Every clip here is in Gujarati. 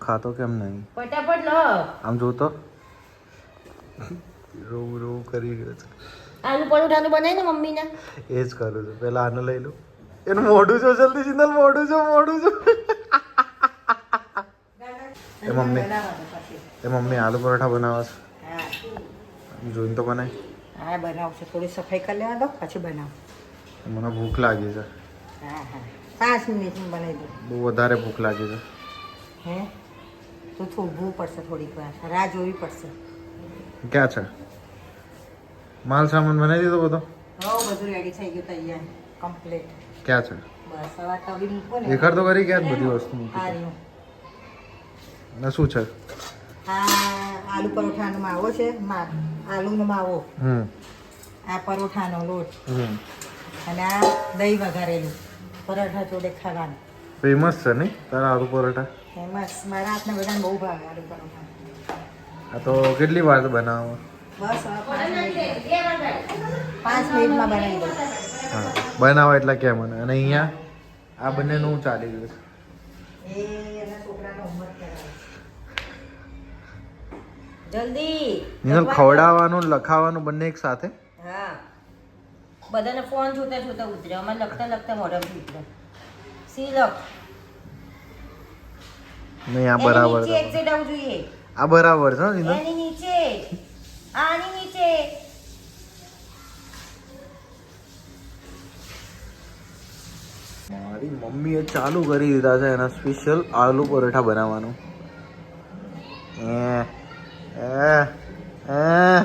ખાતો કેમ નહીં ફટાફટ લો આમ જોતો રોવ રોવ કરી રહ્યો છે આલુ પરોઠાનું બનાવી ને મમ્મીને એ જ કરું છું પેલા આનું લઈ લઉં એનું મોઢું જો જલ્દી જિંદલ મોઢું જો મોઢું જો એ મમ્મી એ મમ્મી આલુ પરોઠા બનાવો છો જોઈને તો બનાય હા બનાવશે થોડી સફાઈ કરી લેવા દો પછી બનાવ મને ભૂખ લાગી છે હા હા પાંચ મિનિટમાં બનાવી દો બહુ વધારે ભૂખ લાગી છે હે તો થોભવું પડશે થોડીક વાર. રાહ જોવી પડશે. ક્યાં છે? માલ સામાન બનાવી દીધો બધો? હો બધું રેડી થઈ ગયું તૈયાર કમ્પ્લીટ ક્યાં છે? બસ હવે તવી મૂકો ને. દેખાડ તો કરી ક્યાં બધી વસ્તુ મૂકી? અને શું છે? આ આલુ પરોઠાનો માવો છે મા આલુનો માવો. હમ. આ પરોઠાનો લોટ. હમ. અને આ દહીં વઘારેલું પરોઠા જોડે ખાવાનું. ફેમસ છે નહીં તારા આલુ પરોઠા? ફેમસ મારા હાથના બધાને બહુ ભાવે આલુ પરોઠા. આ તો કેટલી વાર બનાવો? બસ પાંચ મિનિટ મિનિટમાં બનાવી દઉં. હા બનાવો એટલે કેમ અને અહીંયા આ બંનેનું ચાલી ગયું એ એના છોકરાનો હોમવર્ક જલ્દી નિનલ ખવડાવવાનું લખાવાનું બંને એક સાથે? હા. બધાને ફોન જોતા જોતા ઉતરે અમારે લખતા લખતા મોઢા ઉતરે સી લખ. નહીં આ બરાબર છે. જોઈએ. આ બરાબર છે ને એની નીચે. આની નીચે. મારી મમ્મીએ ચાલુ કરી દીધા છે એના સ્પેશિયલ આલુ પરોઠા બનાવવાનું. એ એ એ.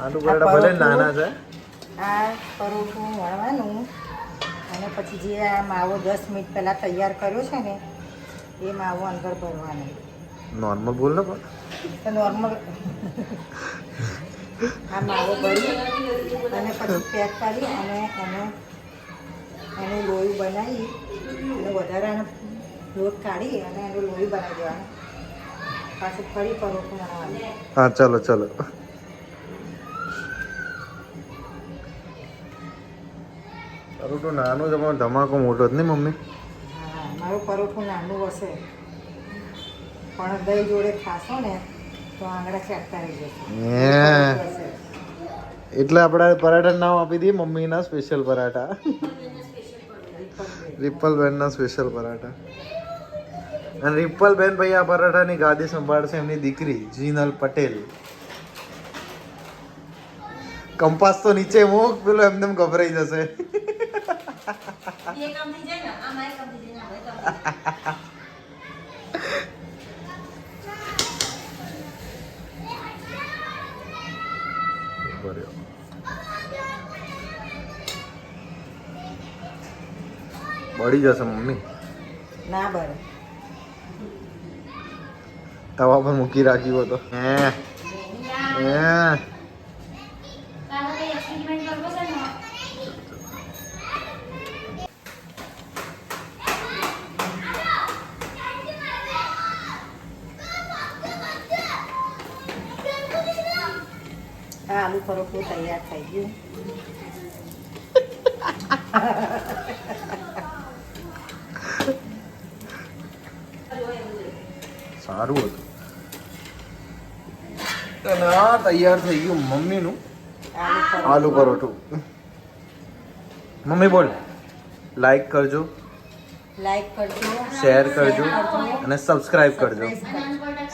આલુ પરોઠા ભલે નાના છે. આ પરોઠું વળવાનું. અને પછી જે આ માવો દસ મિનિટ પહેલાં તૈયાર કર્યો છે ને એ માવો અંદર ભરવાનો. નોર્મલ બોલ ને પણ. નોર્મલ આ માવો ભરી અને પછી પેક કરી અને એને એનું લોહી બનાવી અને વધારાનો લોટ કાઢી અને એનું લોહી બનાવી દેવાનું. પાછું ફરી પરોઠું બનાવવાનું. હા ચલો ચલો. તો નાનું છે પણ ધમાકો મોટો જ નહીં મમ્મી? મારું પરોઠું નાનું હશે. પણ દહીં જોડે ખાશો ને તો આંગળા ચાટતા રહી જશે એટલે આપણે પરાઠા નામ આપી દઈએ મમ્મીના સ્પેશિયલ પરાઠા. રિપલ બેનના સ્પેશિયલ પરાઠા. અને રિપલ બેન ભાઈ આ પરાઠાની ગાદી સંભાળશે એમની દીકરી જીનલ પટેલ. કંપાસ તો નીચે મૂક પેલો એમને એમ ગભરાઈ જશે. એ કામ થઈ જાય ને આ મારે કામ થઈ જાય ને હવે કામ બરાબર. બળી જશે મમ્મી ના બરે તવા પર મૂકી રાખ્યું હતો હે હે આ આલુ પરોઠું તૈયાર થઈ ગયું. સારું હતું. અને આ તૈયાર થઈ ગયું મમ્મીનું. આલુ પરોઠું. મમ્મી બોલ લાઈક કરજો લાઈક કરજો. શેર કરજો અને સબસ્ક્રાઇબ કરજો.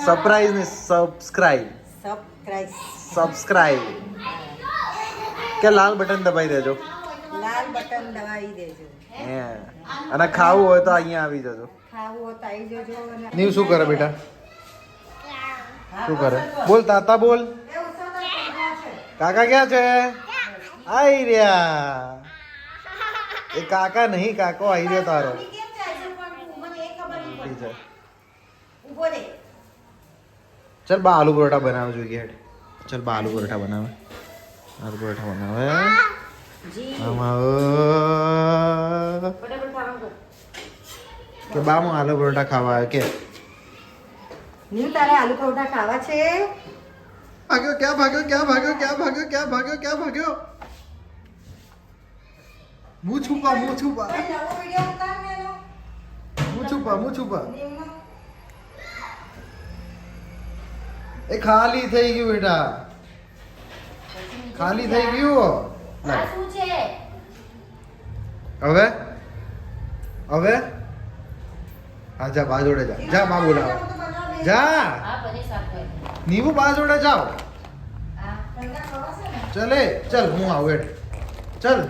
સરપ્રાઈઝ ને સબસ્ક્રાઇબ સબસ્ક્રાઇબ કે લાલ બટન દબાઈ દેજો. લાલ બટન દબાવી દેજો. હે. અને ખાવું હોય તો અહીંયા આવી જજો. ખાવું હોય તો આવી જજો નીવ શું કરે બેટા? શું કરે? બોલ તાતા બોલ. કાકા ક્યાં છે? આઈ રહ્યા. એ કાકા નહીં કાકો આઈ રહ્યો તારો. કેમ ચલ બા આલુ પરોઠા બનાવે જોઈએ હેડ ચાલ બા આલુ પરોઠા બનાવે. આલુ પરોઠા બનાવે. કે બા હું આલુ પરોઠા ખાવા કે? નીલ તારે આલુ પરોઠા ખાવા છે? ભાગ્યો ક્યાં ભાગ્યો ક્યાં ભાગ્યો ક્યાં ભાગ્યો ક્યાં ભાગ્યો ક્યાં ભાગ્યો? મું છુપા મું છુપા એનો. છુપા હું છુપા એ ખાલી થઈ ગયું બેટા. ખાલી થઈ ગયું આ શું છે? હવે? હવે? હા જા બાજોડે જા. જા બા બોલાવો. જા. નીવું બાજોડે જાઓ. ચલે ચલ હું આવું. એટલે ચાલુ.